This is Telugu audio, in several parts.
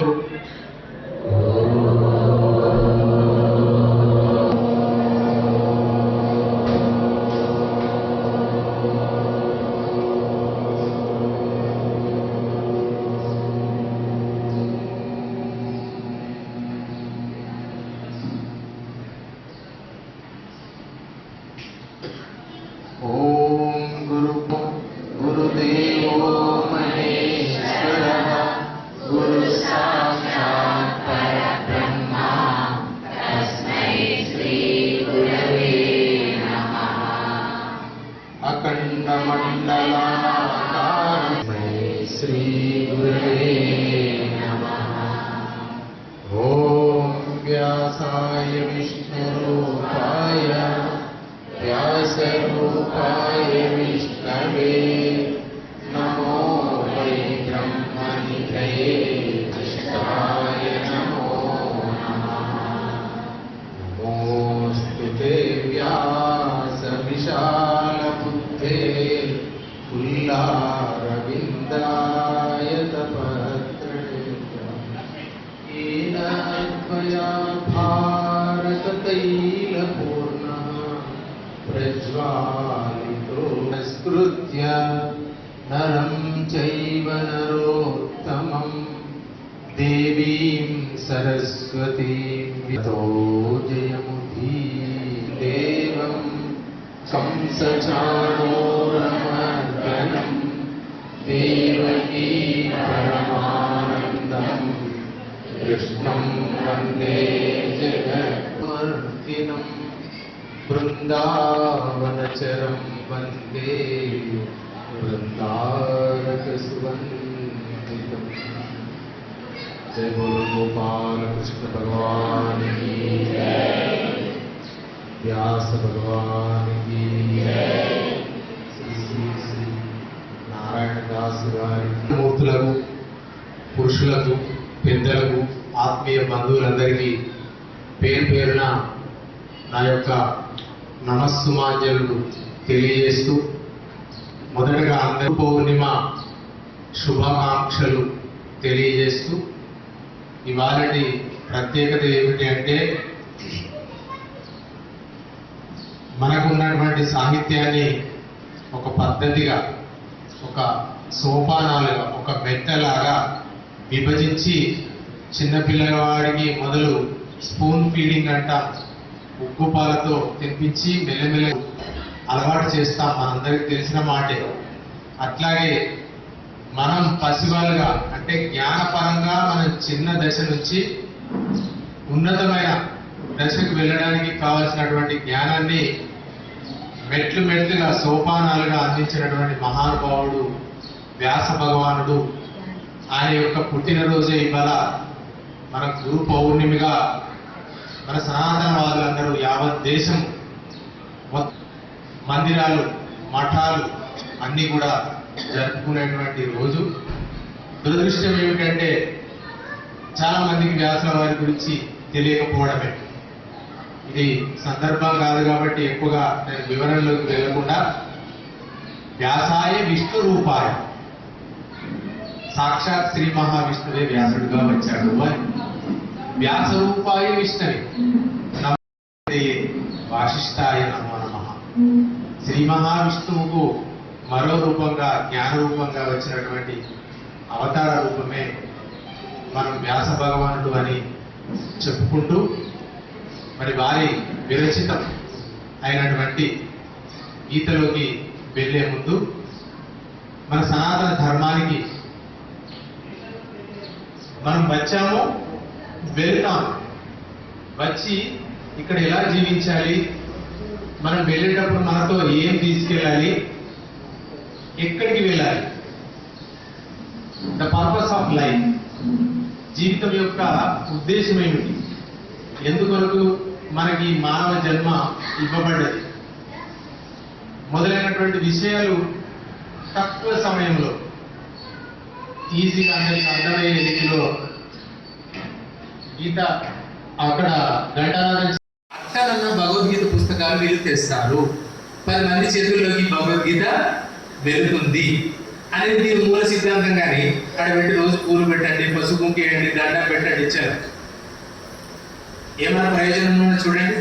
Oh. अखण्डमण्डलाकारं नमः। ॐ व्यासाय विष्णुरूपाय व्यासरूपाय विष्णवे। नमो वै ब्रह्मनिधये प्रज्वालितो स्कृत्य नरं चैव नरोत्तमं। देवीं सरस्वतीं वितो देवकी परमानन्दम् कृष्णं वंदे जगन्मर्दिनं बृन्दावनचरं वन्दे वृन्दारकसुवन्दितम् जय बोलो गोपाल कृष्ण भगवान की व्यास भगवान की श्री श्री श्री నారాయణ దాస్ గారి మూర్తులకు పురుషులకు పెద్దలకు ఆత్మీయ బంధువులందరికీ పేరు పేరున నా యొక్క నమస్సుమాంజలు తెలియజేస్తూ మొదటగా అందరి పౌర్ణిమ శుభాకాంక్షలు తెలియజేస్తూ ఇవాళటి ప్రత్యేకత ఏమిటి అంటే మనకు ఉన్నటువంటి సాహిత్యాన్ని ఒక పద్ధతిగా ఒక సోపానాలుగా ఒక మెట్టలాగా విభజించి చిన్నపిల్లల వారికి మొదలు స్పూన్ ఫీడింగ్ అంటాం. ఉప్పుపాలతో తినిపించి మెల్లమెల్ల అలవాటు చేస్తాం మనందరికి తెలిసిన మాటే. అట్లాగే మనం పసివాళ్ళుగా అంటే జ్ఞానపరంగా మనం చిన్న దశ నుంచి ఉన్నతమైన దశకు వెళ్ళడానికి కావలసినటువంటి జ్ఞానాన్ని మెట్లు మెట్లుగా సోపానాలుగా అందించినటువంటి మహానుభావుడు వ్యాస భగవానుడు. ఆయన యొక్క పుట్టినరోజే ఇవాళ మన గురు పౌర్ణమిగా మన సనాతనవాదులందరూ యావత్ దేశం మందిరాలు మఠాలు అన్నీ కూడా జరుపుకునేటువంటి రోజు. దురదృష్టం ఏమిటంటే చాలా మందికి వ్యాసుల వారి గురించి తెలియకపోవడమే. ఇది సందర్భం కాదు కాబట్టి ఎక్కువగా నేను వివరణలోకి వెళ్ళకుండా వ్యాసాయ విష్ణు రూపాయ. సాక్షాత్ శ్రీ మహావిష్ణువే వ్యాసుడుగా వచ్చాడు అని. వ్యాస రూపాయ విష్ణువే వాసిష్ఠాయ నమో నమ. శ్రీ మహావిష్ణువుకు మరో రూపంగా జ్ఞాన రూపంగా వచ్చినటువంటి అవతార రూపమే మనం వ్యాస భగవానుడు అని చెప్పుకుంటూ మరి వారి విరచితం అయినటువంటి గీతలోకి వెళ్ళే ముందు మన సనాతన ధర్మానికి మనం వచ్చాము వెళ్తాం. వచ్చి ఇక్కడ ఎలా జీవించాలి? మనం వెళ్ళేటప్పుడు మనతో ఏం తీసుకెళ్ళాలి? ఎక్కడికి వెళ్ళాలి? ద పర్పస్ ఆఫ్ లైఫ్ జీవితం యొక్క ఉద్దేశం ఏమిటి? ఎందుకొరకు మనకి మానవ జన్మ ఇవ్వబడ్డది? మొదలైనటువంటి విషయాలు తక్కువ సమయంలో ఈజీగా అందరికి అర్థమయ్యే రీతిలో గీత అక్కడ ఘంటానాథన్ భగవద్గీత పుస్తకాలు వీళ్ళు తెస్తారు. పది మంది చేతుల్లోకి భగవద్గీత వెళుతుంది. అనేది దీని మూల సిద్ధాంతం కానీ అక్కడ పెట్టి రోజు పూలు పెట్టండి పసుపు కుంకేయండి దండం పెట్టండి ఇచ్చారు. ఏమైనా ప్రయోజనం ఉన్నా చూడండి?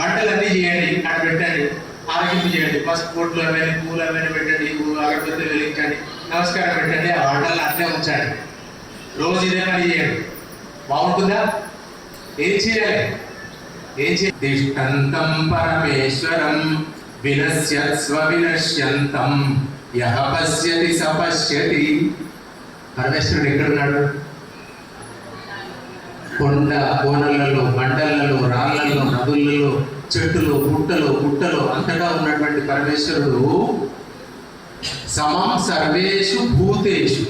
వంటలు అన్నీ చేయండి అక్కడ పెట్టండి. ఆరోగ్యం చేయండి పసుపు పొట్లు అవన్నీ పూలు అవన్నీ పెట్టండి అగరబత్తులు వెలిగించండి నమస్కారం పెట్టండి ఆ వంటలు అట్లే ఉంచండి. రోజు ఇదే పని చేయండి. బాగుంటుందా? ఏం చేయాలి? ఏం చేయాలి పరమేశ్వరం వినశ్యత్స్వ వినశ్యంతం యహ పశ్యతి సపశ్యతి పరమేశ్వరుడు ఎక్కడున్నాడు? కొండ కోనలలో మండలలో రాళ్ళలో నదులలో చెట్టులు పుట్టలు పుట్టలు అంతటా ఉన్నటువంటి పరమేశ్వరుడు సమం సర్వేషు భూతేషు.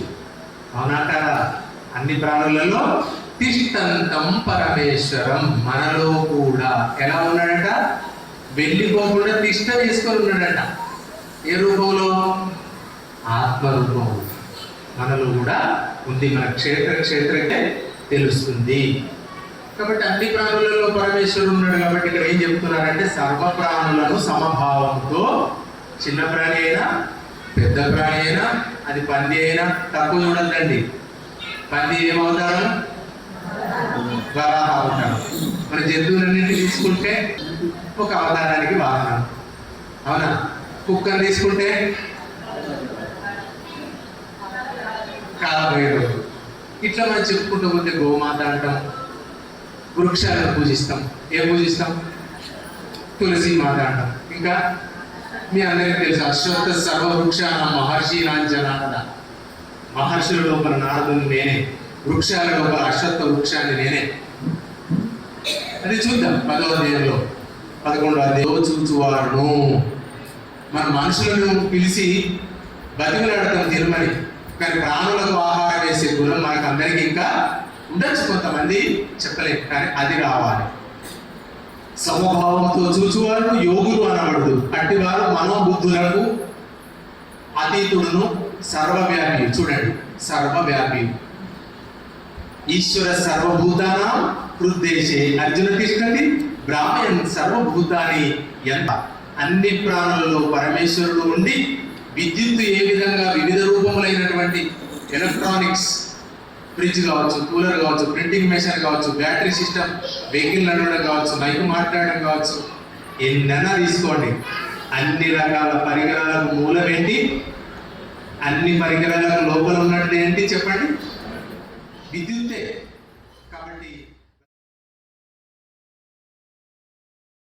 అవునంటారా? అన్ని ప్రాణులలో తిష్టంతం పరమేశ్వరం మనలో కూడా. ఎలా ఉన్నాడట? వెళ్ళిపోకుండా తిష్ట వేసుకొని ఉన్నాడట. ఏ రూపంలో? ఆత్మరూపం. మనలో కూడా ఉంది. మన క్షేత్ర క్షేత్రకే తెలుస్తుంది. కాబట్టి అన్ని ప్రాణులలో పరమేశ్వరుడు ఉన్నాడు కాబట్టి ఇక్కడ ఏం చెప్తున్నారంటే సర్వ ప్రాణులను సమభావంతో చిన్న ప్రాణి అయినా పెద్ద ప్రాణి అయినా అది పంది అయినా తక్కువ చూడద్దండి. పంది ఏమవుతారు? వరాహ అవతారం మన జంతువులన్నింటినీ తీసుకుంటే ఒక అవతారానికి వాహనం. అవునా? కుక్కను తీసుకుంటే కాబోయే రోజు ఇట్లా మనం చెప్పుకుంటూ పోతే గోమాత అంటాం. వృక్షాలను పూజిస్తాం. ఏం పూజిస్తాం? తులసి మాత అంటాం. ఇంకా మీ అందరికీ తెలుసు అశ్వత్థ సర్వవృక్షాన మహర్షి నాంచనాద మహర్షుల లోపల నారదుని నేనే. వృక్షాల లోపల అశ్వత్థ వృక్షాన్ని నేనే. అది చూద్దాం పదవ అధ్యాయంలో. పదకొండవ అధ్యాయంలో చూచువారును మన మనుషులను పిలిచి బతిమలాడతాం తిరుమని. కానీ ప్రాణులకు ఆహారం వేసే గుణం మనకు అందరికీ ఇంకా ఉండొచ్చు కొంతమంది చెప్పలేదు కానీ అది రావాలి. సమభావంతో చూచువాడు యోగులు అనబడదు. అట్టివారు మనోబుద్ధులకు అతీతుడును సర్వవ్యాపి. చూడండి సర్వవ్యాపి. ఈశ్వర సర్వభూతానం హృద్దేశే అర్జున తిష్టతి బ్రాహ్మణ్ సర్వభూతాన్ని ఎంత అన్ని ప్రాణులలో పరమేశ్వరుడు ఉండి విద్యుత్ ఏ విధంగా వివిధ రూపములైనటువంటి ఎలక్ట్రానిక్స్ ఫ్రిడ్జ్ కావచ్చు కూలర్ కావచ్చు ప్రింటింగ్ మెషిన్ కావచ్చు బ్యాటరీ సిస్టమ్ వెహికల్ నడవడం కావచ్చు బైక్ మాట్లాడడం కావచ్చు ఎన్నైనా తీసుకోండి. అన్ని రకాల పరికరాలకు మూలం ఏంటి? అన్ని పరికరాలకు లోపల ఉన్నట్టు ఏంటి చెప్పండి? విద్యుత్తే.